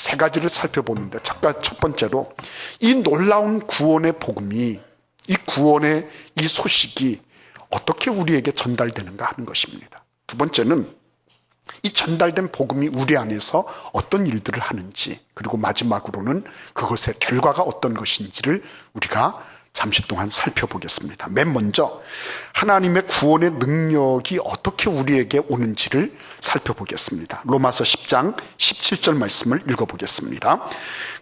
세 가지를 살펴보는데 첫, 첫 번째로 이 놀라운 구원의 복음이 이 구원의 이 소식이 어떻게 우리에게 전달되는가 하는 것입니다. 두 번째는 이 전달된 복음이 우리 안에서 어떤 일들을 하는지 그리고 마지막으로는 그것의 결과가 어떤 것인지를 우리가 잠시 동안 살펴보겠습니다. 맨 먼저 하나님의 구원의 능력이 어떻게 우리에게 오는지를 살펴보겠습니다. 로마서 10장 17절 말씀을 읽어보겠습니다.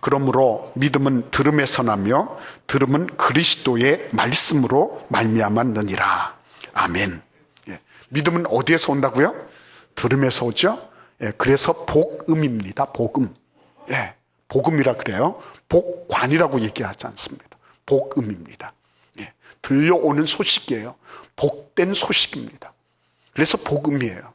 그러므로 믿음은 들음에서 나며 들음은 그리스도의 말씀으로 말미암았느니라. 아멘. 예. 믿음은 어디에서 온다고요? 들음에서 오죠? 예. 그래서 복음입니다. 복음. 예. 복음이라 그래요. 복관이라고 얘기하지 않습니다. 복음입니다. 예, 들려오는 소식이에요. 복된 소식입니다. 그래서 복음이에요.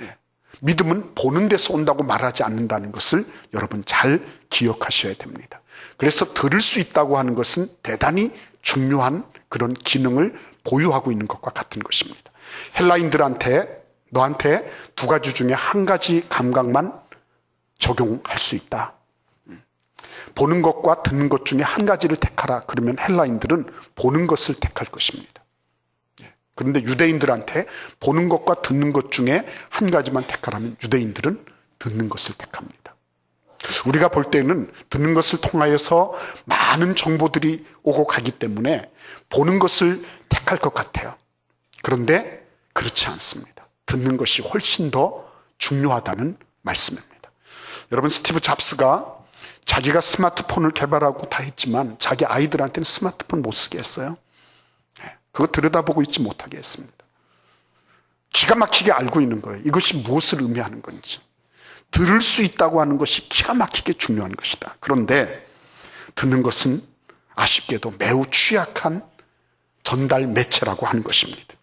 예, 믿음은 보는 데서 온다고 말하지 않는다는 것을 여러분 잘 기억하셔야 됩니다. 그래서 들을 수 있다고 하는 것은 대단히 중요한 그런 기능을 보유하고 있는 것과 같은 것입니다. 헬라인들한테 너한테 두 가지 중에 한 가지 감각만 적용할 수 있다. 보는 것과 듣는 것 중에 한 가지를 택하라. 그러면 헬라인들은 보는 것을 택할 것입니다. 예. 그런데 유대인들한테 보는 것과 듣는 것 중에 한 가지만 택하라면 유대인들은 듣는 것을 택합니다. 우리가 볼 때는 듣는 것을 통하여서 많은 정보들이 오고 가기 때문에 보는 것을 택할 것 같아요. 그런데 그렇지 않습니다. 듣는 것이 훨씬 더 중요하다는 말씀입니다. 여러분 스티브 잡스가 자기가 스마트폰을 개발하고 다 했지만 자기 아이들한테는 스마트폰 못 쓰게 했어요. 네, 그거 들여다보고 있지 못하게 했습니다. 기가 막히게 알고 있는 거예요. 이것이 무엇을 의미하는 건지. 들을 수 있다고 하는 것이 기가 막히게 중요한 것이다. 그런데 듣는 것은 아쉽게도 매우 취약한 전달 매체라고 하는 것입니다.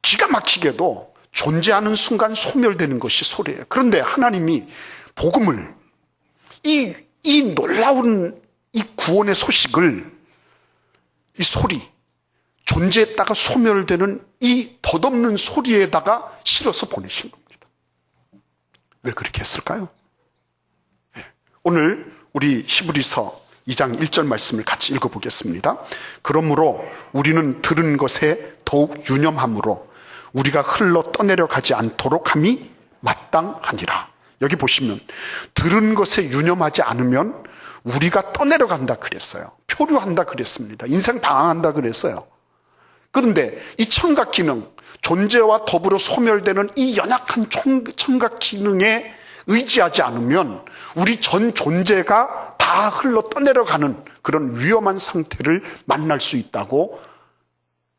기가 막히게도 존재하는 순간 소멸되는 것이 소리예요. 그런데 하나님이 복음을 이, 이 놀라운 이 구원의 소식을 이 소리, 존재했다가 소멸되는 이 덧없는 소리에다가 실어서 보내신 겁니다. 왜 그렇게 했을까요? 네. 오늘 우리 히브리서 2장 1절 말씀을 같이 읽어보겠습니다. 그러므로 우리는 들은 것에 더욱 유념함으로 우리가 흘러 떠내려 가지 않도록 함이 마땅하니라. 여기 보시면 들은 것에 유념하지 않으면 우리가 떠내려간다 그랬어요. 표류한다 그랬습니다. 인생 방황한다 그랬어요. 그런데 이 청각 기능, 존재와 더불어 소멸되는 이 연약한 청각 기능에 의지하지 않으면 우리 전 존재가 다 흘러 떠내려가는 그런 위험한 상태를 만날 수 있다고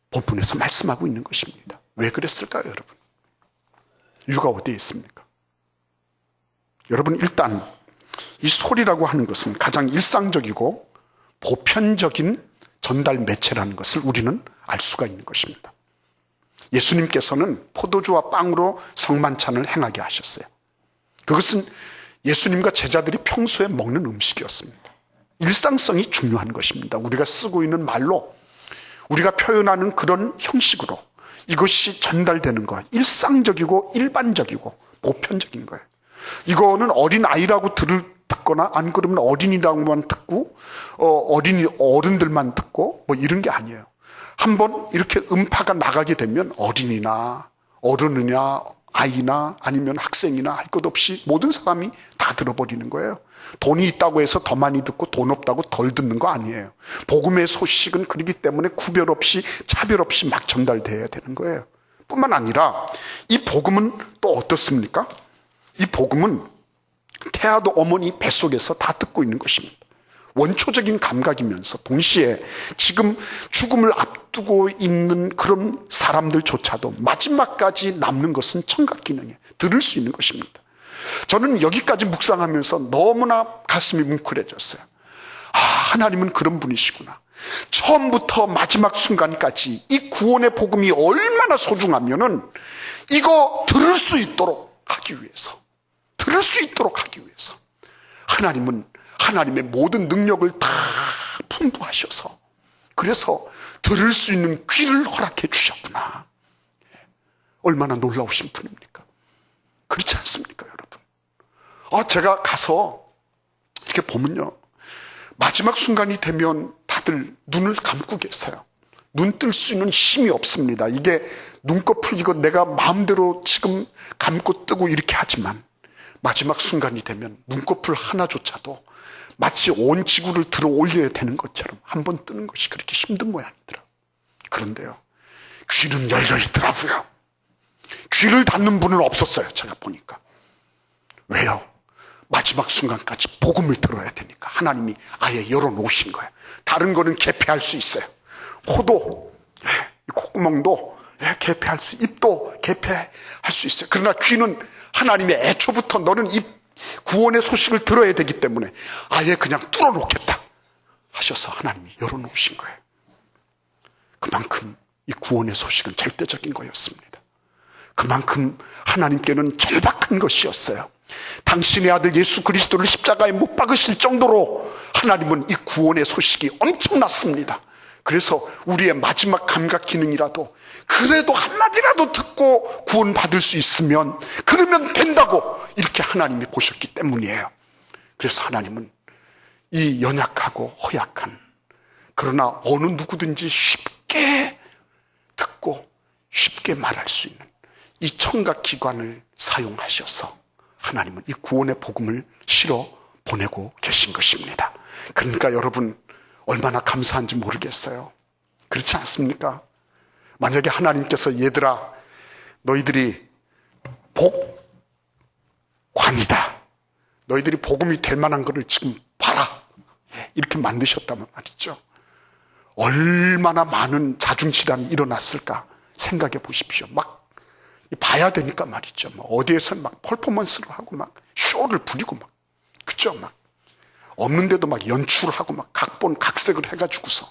본문에서 말씀하고 있는 것입니다. 왜 그랬을까요, 여러분? 이유가 어디에 있습니까? 여러분 일단 이 소리라고 하는 것은 가장 일상적이고 보편적인 전달 매체라는 것을 우리는 알 수가 있는 것입니다. 예수님께서는 포도주와 빵으로 성만찬을 행하게 하셨어요. 그것은 예수님과 제자들이 평소에 먹는 음식이었습니다. 일상성이 중요한 것입니다. 우리가 쓰고 있는 말로 우리가 표현하는 그런 형식으로 이것이 전달되는 거 일상적이고 일반적이고 보편적인 거예요. 이거는 어린 아이라고 들을 듣거나 안 그러면 어린이라고만 듣고 어, 어린이 어른들만 듣고 뭐 이런 게 아니에요. 한번 이렇게 음파가 나가게 되면 어린이나 어른이냐 아이나 아니면 학생이나 할 것 없이 모든 사람이 다 들어버리는 거예요. 돈이 있다고 해서 더 많이 듣고 돈 없다고 덜 듣는 거 아니에요. 복음의 소식은 그렇기 때문에 구별 없이 차별 없이 막 전달돼야 되는 거예요. 뿐만 아니라 이 복음은 또 어떻습니까? 이 복음은 태아도 어머니 뱃속에서 다 듣고 있는 것입니다. 원초적인 감각이면서 동시에 지금 죽음을 앞두고 있는 그런 사람들조차도 마지막까지 남는 것은 청각 기능에 들을 수 있는 것입니다. 저는 여기까지 묵상하면서 너무나 가슴이 뭉클해졌어요. 아, 하나님은 그런 분이시구나. 처음부터 마지막 순간까지 이 구원의 복음이 얼마나 소중하면은 이거 들을 수 있도록 하기 위해서 들을 수 있도록 하기 위해서 하나님은 하나님의 모든 능력을 다 풍부하셔서 그래서 들을 수 있는 귀를 허락해 주셨구나. 얼마나 놀라우신 분입니까? 그렇지 않습니까, 여러분? 아, 제가 가서 이렇게 보면요. 마지막 순간이 되면 다들 눈을 감고 계세요. 눈 뜰 수 있는 힘이 없습니다. 이게 눈꺼풀 이거 내가 마음대로 지금 감고 뜨고 이렇게 하지만 마지막 순간이 되면 눈꺼풀 하나조차도 마치 온 지구를 들어 올려야 되는 것처럼 한 번 뜨는 것이 그렇게 힘든 모양이더라. 그런데요. 귀는 열려 있더라고요. 귀를 닫는 분은 없었어요. 제가 보니까. 왜요? 마지막 순간까지 복음을 들어야 되니까 하나님이 아예 열어놓으신 거예요. 다른 거는 개폐할 수 있어요. 코도, 예, 콧구멍도 예, 개폐할 수, 입도 개폐할 수 있어요. 그러나 귀는 하나님의 애초부터 너는 이 구원의 소식을 들어야 되기 때문에 아예 그냥 뚫어놓겠다 하셔서 하나님이 열어놓으신 거예요. 그만큼 이 구원의 소식은 절대적인 거였습니다. 그만큼 하나님께는 절박한 것이었어요. 당신의 아들 예수 그리스도를 십자가에 못 박으실 정도로 하나님은 이 구원의 소식이 엄청났습니다. 그래서 우리의 마지막 감각 기능이라도 그래도 한마디라도 듣고 구원받을 수 있으면 그러면 된다고 이렇게 하나님이 보셨기 때문이에요. 그래서 하나님은 이 연약하고 허약한 그러나 어느 누구든지 쉽게 듣고 쉽게 말할 수 있는 이 청각 기관을 사용하셔서 하나님은 이 구원의 복음을 실어 보내고 계신 것입니다. 그러니까 여러분 얼마나 감사한지 모르겠어요. 그렇지 않습니까? 만약에 하나님께서 얘들아 너희들이 복관이다. 너희들이 복음이 될 만한 것을 지금 봐라. 이렇게 만드셨다면 말이죠. 얼마나 많은 자중질환이 일어났을까 생각해 보십시오. 막 봐야 되니까 말이죠. 뭐 어디에서 막 퍼포먼스를 하고 막 쇼를 부리고 막 그죠? 막 없는데도 막 연출하고 막 각본 각색을 해가지고서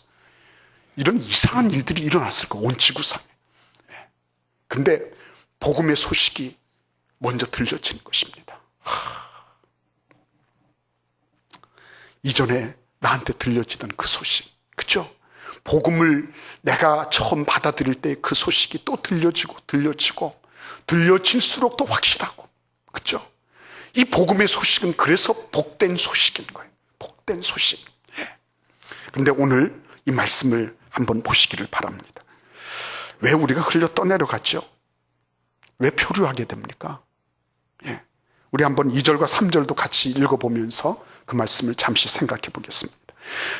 이런 이상한 일들이 일어났을 거, 온 지구상에. 예. 근데 복음의 소식이 먼저 들려지는 것입니다. 이전에 나한테 들려지던 그 소식, 그죠? 복음을 내가 처음 받아들일 때 그 소식이 또 들려지고 들려지고 들려질수록 더 확실하고, 그죠? 이 복음의 소식은 그래서 복된 소식인 거예요. 복된 소식. 예. 그런데 오늘 이 말씀을 한번 보시기를 바랍니다. 왜 우리가 흘려 떠내려갔죠? 왜 표류하게 됩니까? 예. 우리 한번 2절과 3절도 같이 읽어보면서 그 말씀을 잠시 생각해 보겠습니다.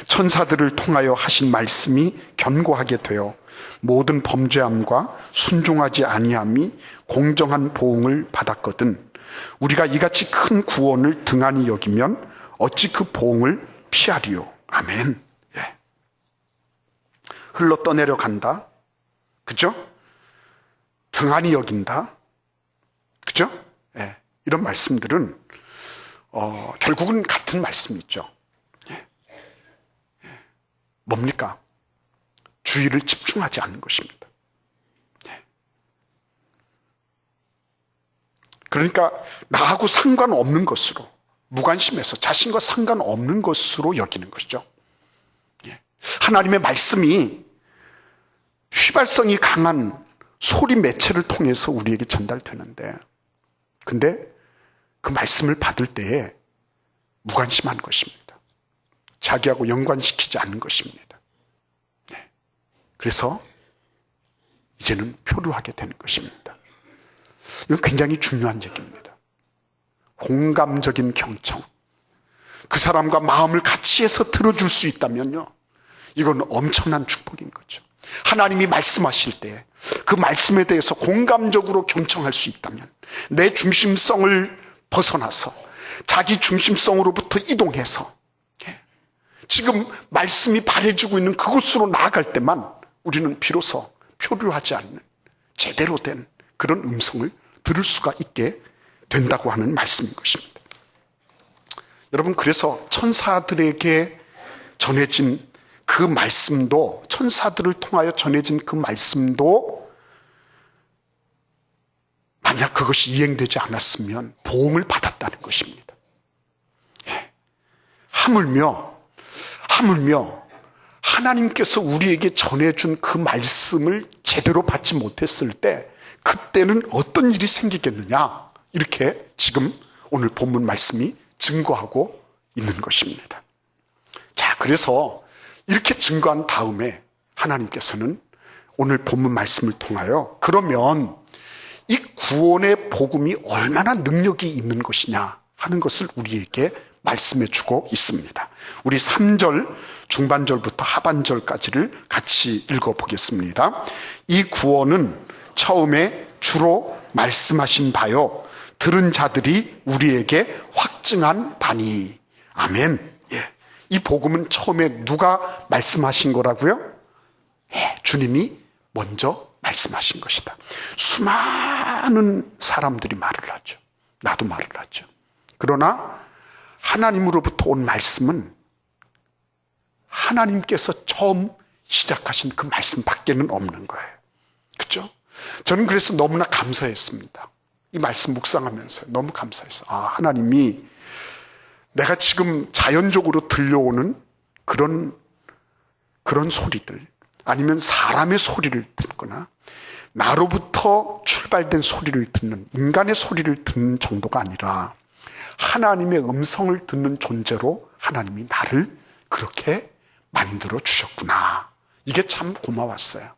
천사들을 통하여 하신 말씀이 견고하게 되어 모든 범죄함과 순종하지 아니함이 공정한 보응을 받았거든 우리가 이같이 큰 구원을 등한히 여기면 어찌 그 보응을 피하리요 아멘 흘러 떠내려 간다. 그죠? 등한히 여긴다. 그죠? 예, 이런 말씀들은 어, 결국은 같은 말씀이죠. 예. 예. 뭡니까? 주의를 집중하지 않는 것입니다. 예. 그러니까 나하고 상관없는 것으로 무관심해서 자신과 상관없는 것으로 여기는 것이죠. 예. 하나님의 말씀이 휘발성이 강한 소리 매체를 통해서 우리에게 전달되는데, 근데 그 말씀을 받을 때에 무관심한 것입니다. 자기하고 연관시키지 않는 것입니다. 네. 그래서 이제는 표류하게 되는 것입니다. 이건 굉장히 중요한 얘기입니다. 공감적인 경청. 그 사람과 마음을 같이 해서 들어줄 수 있다면요. 이건 엄청난 축복인 거죠. 하나님이 말씀하실 때 그 말씀에 대해서 공감적으로 경청할 수 있다면 내 중심성을 벗어나서 자기 중심성으로부터 이동해서 예, 지금 말씀이 바래지고 있는 그곳으로 나아갈 때만 우리는 비로소 표류하지 않는 제대로 된 그런 음성을 들을 수가 있게 된다고 하는 말씀인 것입니다. 여러분, 그래서 천사들에게 전해진 그 말씀도 천사들을 통하여 전해진 그 말씀도 만약 그것이 이행되지 않았으면 보응을 받았다는 것입니다. 예. 하물며 하물며 하나님께서 우리에게 전해준 그 말씀을 제대로 받지 못했을 때 그때는 어떤 일이 생기겠느냐 이렇게 지금 오늘 본문 말씀이 증거하고 있는 것입니다. 자, 그래서 이렇게 증거한 다음에 하나님께서는 오늘 본문 말씀을 통하여 그러면 이 구원의 복음이 얼마나 능력이 있는 것이냐 하는 것을 우리에게 말씀해 주고 있습니다. 우리 3절 중반절부터 하반절까지를 같이 읽어 보겠습니다. 이 구원은 처음에 주로 말씀하신 바요. 들은 자들이 우리에게 확증한 바니. 아멘. 예. 이 복음은 처음에 누가 말씀하신 거라고요? 예, 주님이 먼저 말씀하신 것이다. 수많은 사람들이 말을 하죠. 나도 말을 하죠. 그러나 하나님으로부터 온 말씀은 하나님께서 처음 시작하신 그 말씀 밖에는 없는 거예요. 그죠? 저는 그래서 너무나 감사했습니다. 이 말씀 묵상하면서 너무 감사했어요. 아, 하나님이 내가 지금 자연적으로 들려오는 그런, 그런 소리들, 아니면 사람의 소리를 듣거나, 나로부터 출발된 소리를 듣는, 인간의 소리를 듣는 정도가 아니라, 하나님의 음성을 듣는 존재로 하나님이 나를 그렇게 만들어 주셨구나. 이게 참 고마웠어요.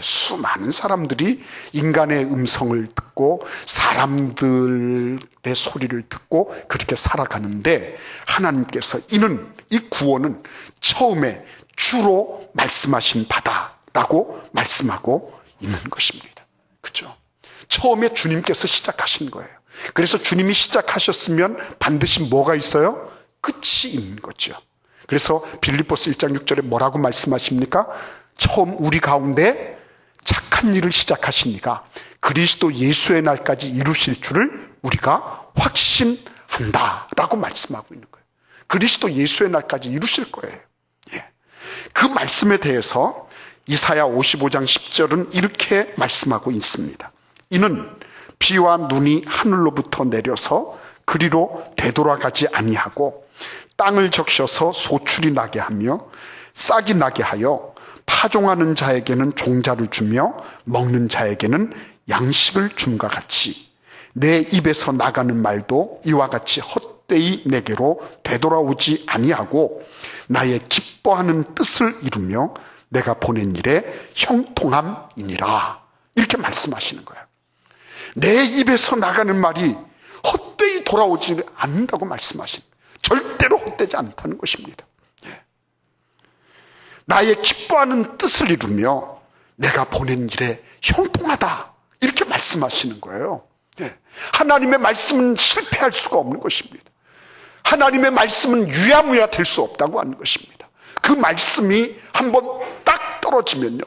수많은 사람들이 인간의 음성을 듣고 사람들의 소리를 듣고 그렇게 살아가는데 하나님께서 이는 이 구원은 처음에 주로 말씀하신 바다라고 말씀하고 있는 것입니다. 그죠? 처음에 주님께서 시작하신 거예요. 그래서 주님이 시작하셨으면 반드시 뭐가 있어요? 끝이 있는 거죠. 그래서 빌리포스 1장 6절에 뭐라고 말씀하십니까? 처음 우리 가운데 착한 일을 시작하시니까 그리스도 예수의 날까지 이루실 줄을 우리가 확신한다. 라고 말씀하고 있는 거예요. 그리스도 예수의 날까지 이루실 거예요. 예. 그 말씀에 대해서 이사야 55장 10절은 이렇게 말씀하고 있습니다. 이는 비와 눈이 하늘로부터 내려서 그리로 되돌아가지 아니하고 땅을 적셔서 소출이 나게 하며 싹이 나게 하여 파종하는 자에게는 종자를 주며 먹는 자에게는 양식을 줌과 같이 내 입에서 나가는 말도 이와 같이 헛되이 내게로 되돌아오지 아니하고 나의 기뻐하는 뜻을 이루며 내가 보낸 일에 형통함이니라 이렇게 말씀하시는 거예요. 내 입에서 나가는 말이 헛되이 돌아오지 않는다고 말씀하시는 절대로 헛되지 않다는 것입니다. 예. 나의 기뻐하는 뜻을 이루며 내가 보낸 일에 형통하다. 이렇게 말씀하시는 거예요. 예. 하나님의 말씀은 실패할 수가 없는 것입니다. 하나님의 말씀은 유야무야 될 수 없다고 하는 것입니다. 그 말씀이 한번 딱 떨어지면요.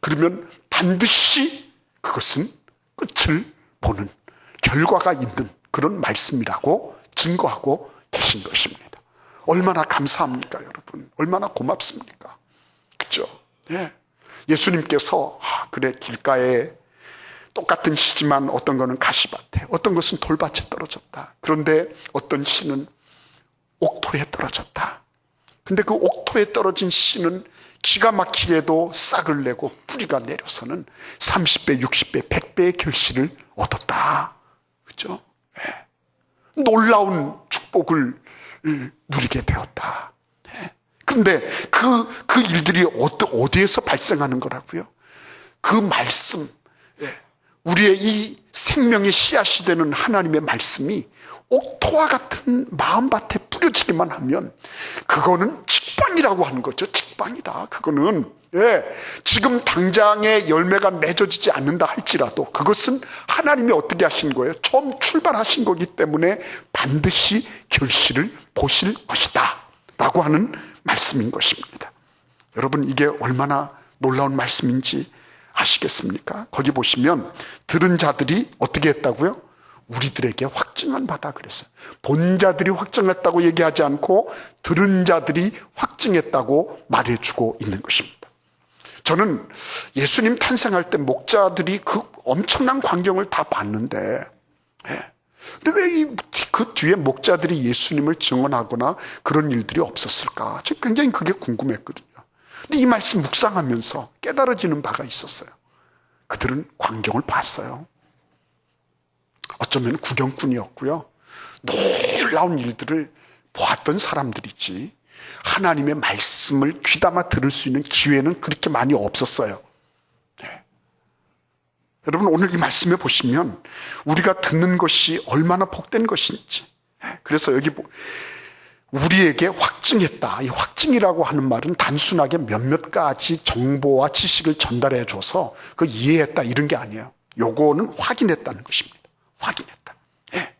그러면 반드시 그것은 끝을 보는 결과가 있는 그런 말씀이라고 증거하고 계신 것입니다. 얼마나 감사합니까, 여러분? 얼마나 고맙습니까? 그죠? 예. 예수님께서, 아, 그래, 길가에 똑같은 시지만 어떤 거는 가시밭에, 어떤 것은 돌밭에 떨어졌다. 그런데 어떤 씨는 옥토에 떨어졌다. 근데 그 옥토에 떨어진 씨는 기가 막히게도 싹을 내고 뿌리가 내려서는 30배, 60배, 100배의 결실을 얻었다. 그죠? 네. 놀라운 축복을 누리게 되었다. 네. 근데 그, 그 일들이 어디, 어디에서 발생하는 거라고요? 그 말씀, 네. 우리의 이 생명의 씨앗이 되는 하나님의 말씀이 옥토와 같은 마음밭에 뿌려지기만 하면 그거는 직방이라고 하는 거죠. 직방이다. 그거는 예, 지금 당장의 열매가 맺어지지 않는다 할지라도 그것은 하나님이 어떻게 하신 거예요? 처음 출발하신 거기 때문에 반드시 결실을 보실 것이다. 라고 하는 말씀인 것입니다. 여러분, 이게 얼마나 놀라운 말씀인지 아시겠습니까? 거기 보시면 들은 자들이 어떻게 했다고요? 우리들에게 확증한 바다 그랬어요. 본 자들이 확증했다고 얘기하지 않고 들은 자들이 확증했다고 말해주고 있는 것입니다. 저는 예수님 탄생할 때 목자들이 그 엄청난 광경을 다 봤는데, 예. 근데 왜 그 뒤에 목자들이 예수님을 증언하거나 그런 일들이 없었을까? 저 굉장히 그게 궁금했거든요. 근데 이 말씀 묵상하면서 깨달아지는 바가 있었어요. 그들은 광경을 봤어요. 어쩌면 구경꾼이었고요. 놀라운 일들을 보았던 사람들이지 하나님의 말씀을 귀담아 들을 수 있는 기회는 그렇게 많이 없었어요. 네. 여러분 오늘 이 말씀에 보시면 우리가 듣는 것이 얼마나 복된 것인지 네. 그래서 여기 우리에게 확증했다. 이 확증이라고 하는 말은 단순하게 몇몇 가지 정보와 지식을 전달해 줘서 그 이해했다 이런 게 아니에요. 요거는 확인했다는 것입니다. 확인했다. 예.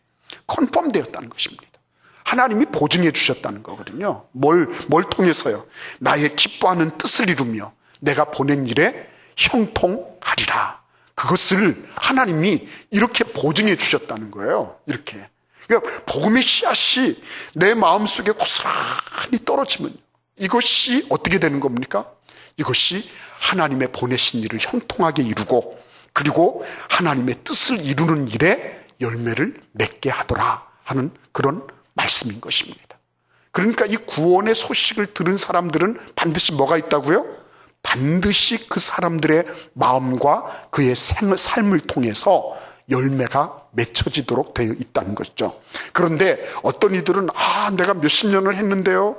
컨펌 되었다는 것입니다. 하나님이 보증해 주셨다는 거거든요. 뭘, 뭘 통해서요? 나의 기뻐하는 뜻을 이루며 내가 보낸 일에 형통하리라. 그것을 하나님이 이렇게 보증해 주셨다는 거예요. 이렇게. 그러니까 복음의 씨앗이 내 마음속에 고스란히 떨어지면 이것이 어떻게 되는 겁니까? 이것이 하나님의 보내신 일을 형통하게 이루고 그리고 하나님의 뜻을 이루는 일에 열매를 맺게 하더라 하는 그런 말씀인 것입니다. 그러니까 이 구원의 소식을 들은 사람들은 반드시 뭐가 있다고요? 반드시 그 사람들의 마음과 그의 삶을 통해서 열매가 맺혀지도록 되어 있다는 것이죠. 그런데 어떤 이들은 아 내가 몇십 년을 했는데요.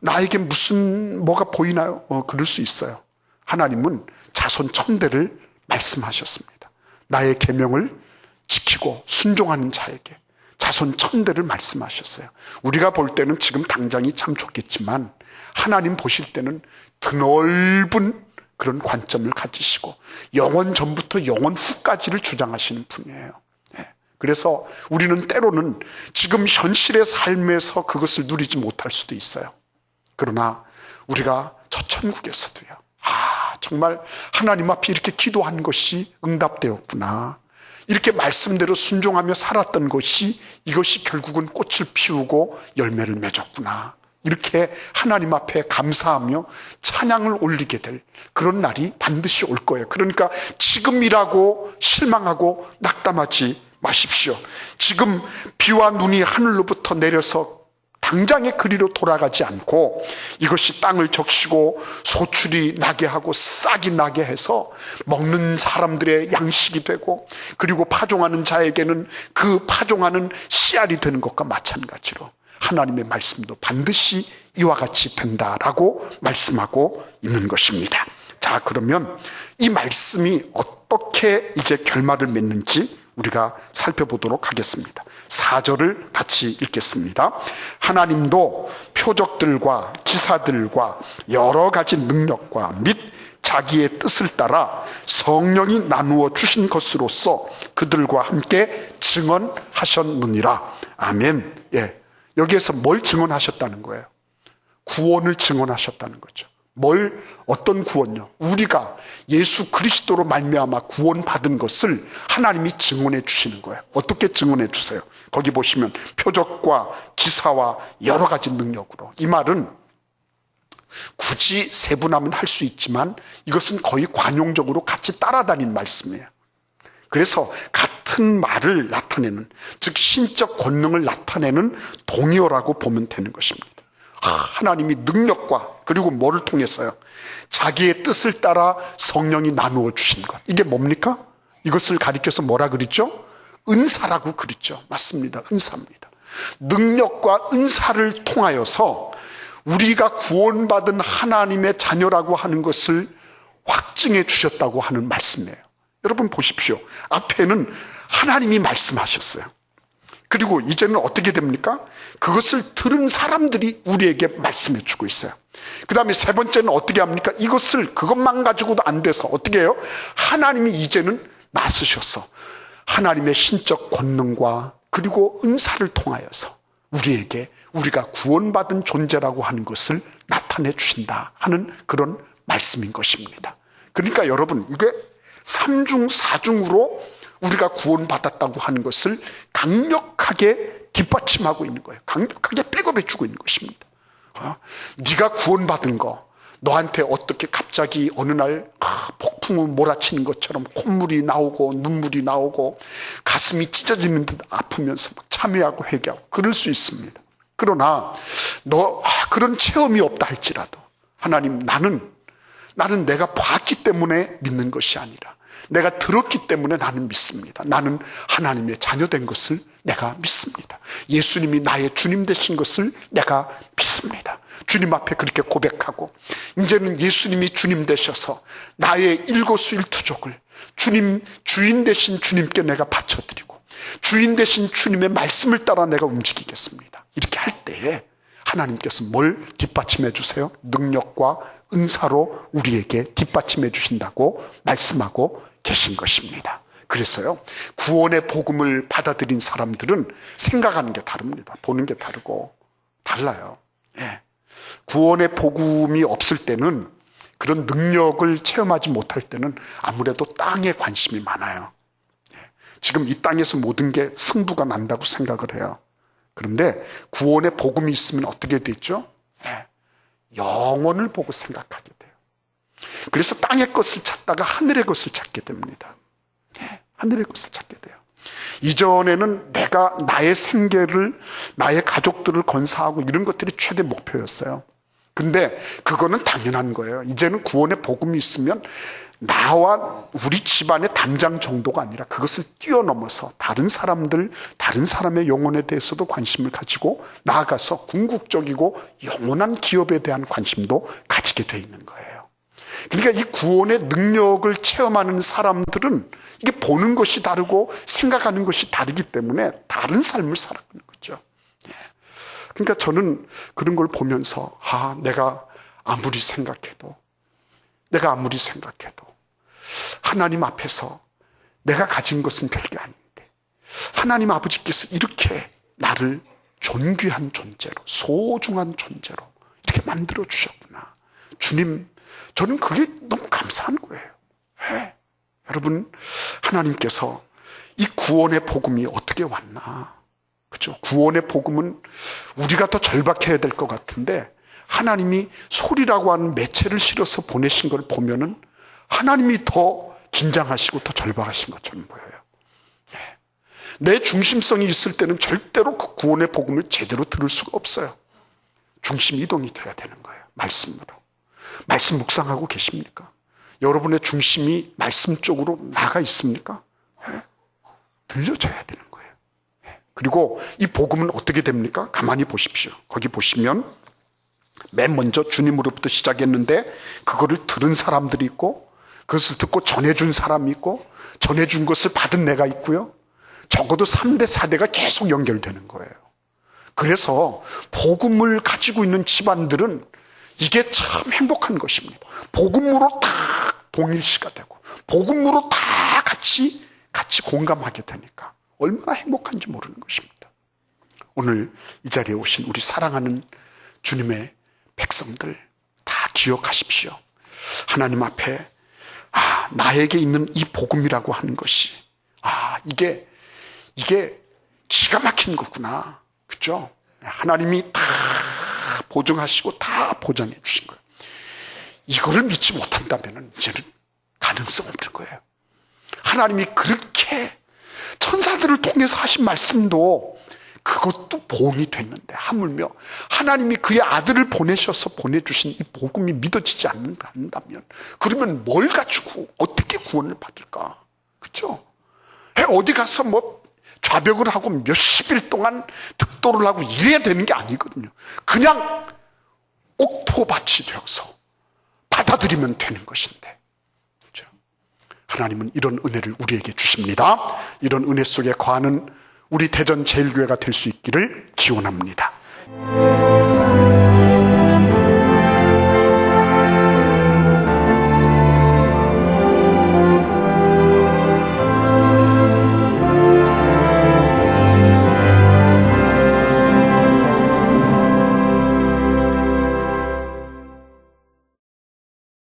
나에게 무슨 뭐가 보이나요? 어, 그럴 수 있어요. 하나님은 자손 천대를 말씀하셨습니다. 나의 계명을 지키고 순종하는 자에게 자손 천대를 말씀하셨어요. 우리가 볼 때는 지금 당장이 참 좋겠지만 하나님 보실 때는 드넓은 그런 관점을 가지시고 영원 전부터 영원 후까지를 주장하시는 분이에요. 네. 그래서 우리는 때로는 지금 현실의 삶에서 그것을 누리지 못할 수도 있어요. 그러나 우리가 저 천국에서도요. 아, 정말 하나님 앞에 이렇게 기도한 것이 응답되었구나. 이렇게 말씀대로 순종하며 살았던 것이 이것이 결국은 꽃을 피우고 열매를 맺었구나. 이렇게 하나님 앞에 감사하며 찬양을 올리게 될 그런 날이 반드시 올 거예요. 그러니까 지금이라고 실망하고 낙담하지 마십시오. 지금 비와 눈이 하늘로부터 내려서 당장의 그리로 돌아가지 않고 이것이 땅을 적시고 소출이 나게 하고 싹이 나게 해서 먹는 사람들의 양식이 되고 그리고 파종하는 자에게는 그 파종하는 씨알이 되는 것과 마찬가지로 하나님의 말씀도 반드시 이와 같이 된다라고 말씀하고 있는 것입니다. 자, 그러면 이 말씀이 어떻게 이제 결말을 맺는지 우리가 살펴보도록 하겠습니다. 4절을 같이 읽겠습니다. 하나님도 표적들과 기사들과 여러 가지 능력과 및 자기의 뜻을 따라 성령이 나누어 주신 것으로서 그들과 함께 증언하셨느니라. 아멘. 예. 여기에서 뭘 증언하셨다는 거예요? 구원을 증언하셨다는 거죠. 뭘 어떤 구원요? 우리가 예수 그리스도로 말미암아 구원받은 것을 하나님이 증언해 주시는 거예요. 어떻게 증언해 주세요? 거기 보시면 표적과 기사와 여러 가지 능력으로 이 말은 굳이 세분하면 할 수 있지만 이것은 거의 관용적으로 같이 따라다닌 말씀이에요. 그래서 같은 말을 나타내는 즉 신적 권능을 나타내는 동의어라고 보면 되는 것입니다. 하나님이 능력과 그리고 뭐를 통해서요? 자기의 뜻을 따라 성령이 나누어 주신 것. 이게 뭡니까? 이것을 가리켜서 뭐라 그랬죠? 은사라고 그랬죠. 맞습니다. 은사입니다. 능력과 은사를 통하여서 우리가 구원받은 하나님의 자녀라고 하는 것을 확증해 주셨다고 하는 말씀이에요. 여러분 보십시오. 앞에는 하나님이 말씀하셨어요. 그리고 이제는 어떻게 됩니까? 그것을 들은 사람들이 우리에게 말씀해 주고 있어요. 그 다음에 세 번째는 어떻게 합니까? 이것을 그것만 가지고도 안 돼서 어떻게 해요? 하나님이 이제는 나서셔서 하나님의 신적 권능과 그리고 은사를 통하여서 우리에게 우리가 구원받은 존재라고 하는 것을 나타내 주신다 하는 그런 말씀인 것입니다. 그러니까 여러분, 이게 삼중사중으로 우리가 구원받았다고 하는 것을 강력하게 뒷받침하고 있는 거예요. 강력하게 백업해 주고 있는 것입니다. 어? 네가 구원받은 거 너한테 어떻게 갑자기 어느 날 아, 폭풍을 몰아치는 것처럼 콧물이 나오고 눈물이 나오고 가슴이 찢어지는 듯 아프면서 참여하고 회개하고 그럴 수 있습니다. 그러나 너 아, 그런 체험이 없다 할지라도 하나님 나는 나는 내가 봤기 때문에 믿는 것이 아니라 내가 들었기 때문에 나는 믿습니다. 나는 하나님의 자녀된 것을 내가 믿습니다. 예수님이 나의 주님 되신 것을 내가 믿습니다. 주님 앞에 그렇게 고백하고 이제는 예수님이 주님 되셔서 나의 일거수일투족을 주님 주인 되신 주님께 내가 바쳐드리고 주인 되신 주님의 말씀을 따라 내가 움직이겠습니다. 이렇게 할 때에 하나님께서 뭘 뒷받침해 주세요? 능력과 은사로 우리에게 뒷받침해 주신다고 말씀하고 계신 것입니다. 그래서요, 구원의 복음을 받아들인 사람들은 생각하는 게 다릅니다. 보는 게 다르고, 달라요. 예. 구원의 복음이 없을 때는 그런 능력을 체험하지 못할 때는 아무래도 땅에 관심이 많아요. 예. 지금 이 땅에서 모든 게 승부가 난다고 생각을 해요. 그런데 구원의 복음이 있으면 어떻게 되죠? 예. 영혼을 보고 생각하게 돼요. 그래서 땅의 것을 찾다가 하늘의 것을 찾게 됩니다. 예. 하늘의 것을 찾게 돼요. 이전에는 내가 나의 생계를, 나의 가족들을 건사하고 이런 것들이 최대 목표였어요. 근데 그거는 당연한 거예요. 이제는 구원의 복음이 있으면 나와 우리 집안의 당장 정도가 아니라 그것을 뛰어넘어서 다른 사람들, 다른 사람의 영혼에 대해서도 관심을 가지고 나아가서 궁극적이고 영원한 기업에 대한 관심도 가지게 돼 있는 거예요. 그러니까 이 구원의 능력을 체험하는 사람들은 이게 보는 것이 다르고 생각하는 것이 다르기 때문에 다른 삶을 살아가는 거죠. 예. 그러니까 저는 그런 걸 보면서 아, 내가 아무리 생각해도 내가 아무리 생각해도 하나님 앞에서 내가 가진 것은 별게 아닌데 하나님 아버지께서 이렇게 나를 존귀한 존재로 소중한 존재로 이렇게 만들어 주셨구나. 주님, 저는 그게 너무 감사한 거예요. 왜? 여러분, 하나님께서 이 구원의 복음이 어떻게 왔나? 그죠? 구원의 복음은 우리가 더 절박해야 될 것 같은데 하나님이 소리라고 하는 매체를 실어서 보내신 걸 보면은 하나님이 더 긴장하시고 더 절박하신 것처럼 보여요. 네. 내 중심성이 있을 때는 절대로 그 구원의 복음을 제대로 들을 수가 없어요. 중심 이동이 돼야 되는 거예요. 말씀으로. 말씀 묵상하고 계십니까? 여러분의 중심이 말씀 쪽으로 나가 있습니까? 네. 들려줘야 되는 거예요. 네. 그리고 이 복음은 어떻게 됩니까? 가만히 보십시오. 거기 보시면 맨 먼저 주님으로부터 시작했는데 그거를 들은 사람들이 있고 그것을 듣고 전해준 사람이 있고 전해준 것을 받은 내가 있고요. 적어도 3대, 4대가 계속 연결되는 거예요. 그래서 복음을 가지고 있는 집안들은 이게 참 행복한 것입니다. 복음으로 다 동일시가 되고 복음으로 다 같이 같이 공감하게 되니까 얼마나 행복한지 모르는 것입니다. 오늘 이 자리에 오신 우리 사랑하는 주님의 백성들 다 기억하십시오. 하나님 앞에 아, 나에게 있는 이 복음이라고 하는 것이 아, 이게 이게 기가 막힌 거구나. 그죠? 하나님이 다 보증하시고 다 보장해 주신 거예요. 이거를 믿지 못한다면 이제는 가능성 없는 거예요. 하나님이 그렇게 천사들을 통해서 하신 말씀도 그것도 복음이 됐는데 하물며 하나님이 그의 아들을 보내셔서 보내주신 이 복음이 믿어지지 않는다면 그러면 뭘 가지고 어떻게 구원을 받을까? 그렇죠? 어디 가서 뭐 좌벽을 하고 몇십 일 동안 득도를 하고 이래야 되는 게 아니거든요. 그냥 옥토밭이 되어서 받아들이면 되는 것인데. 그렇죠? 하나님은 이런 은혜를 우리에게 주십니다. 이런 은혜 속에 거하는 우리 대전 제일교회가 될 수 있기를 기원합니다.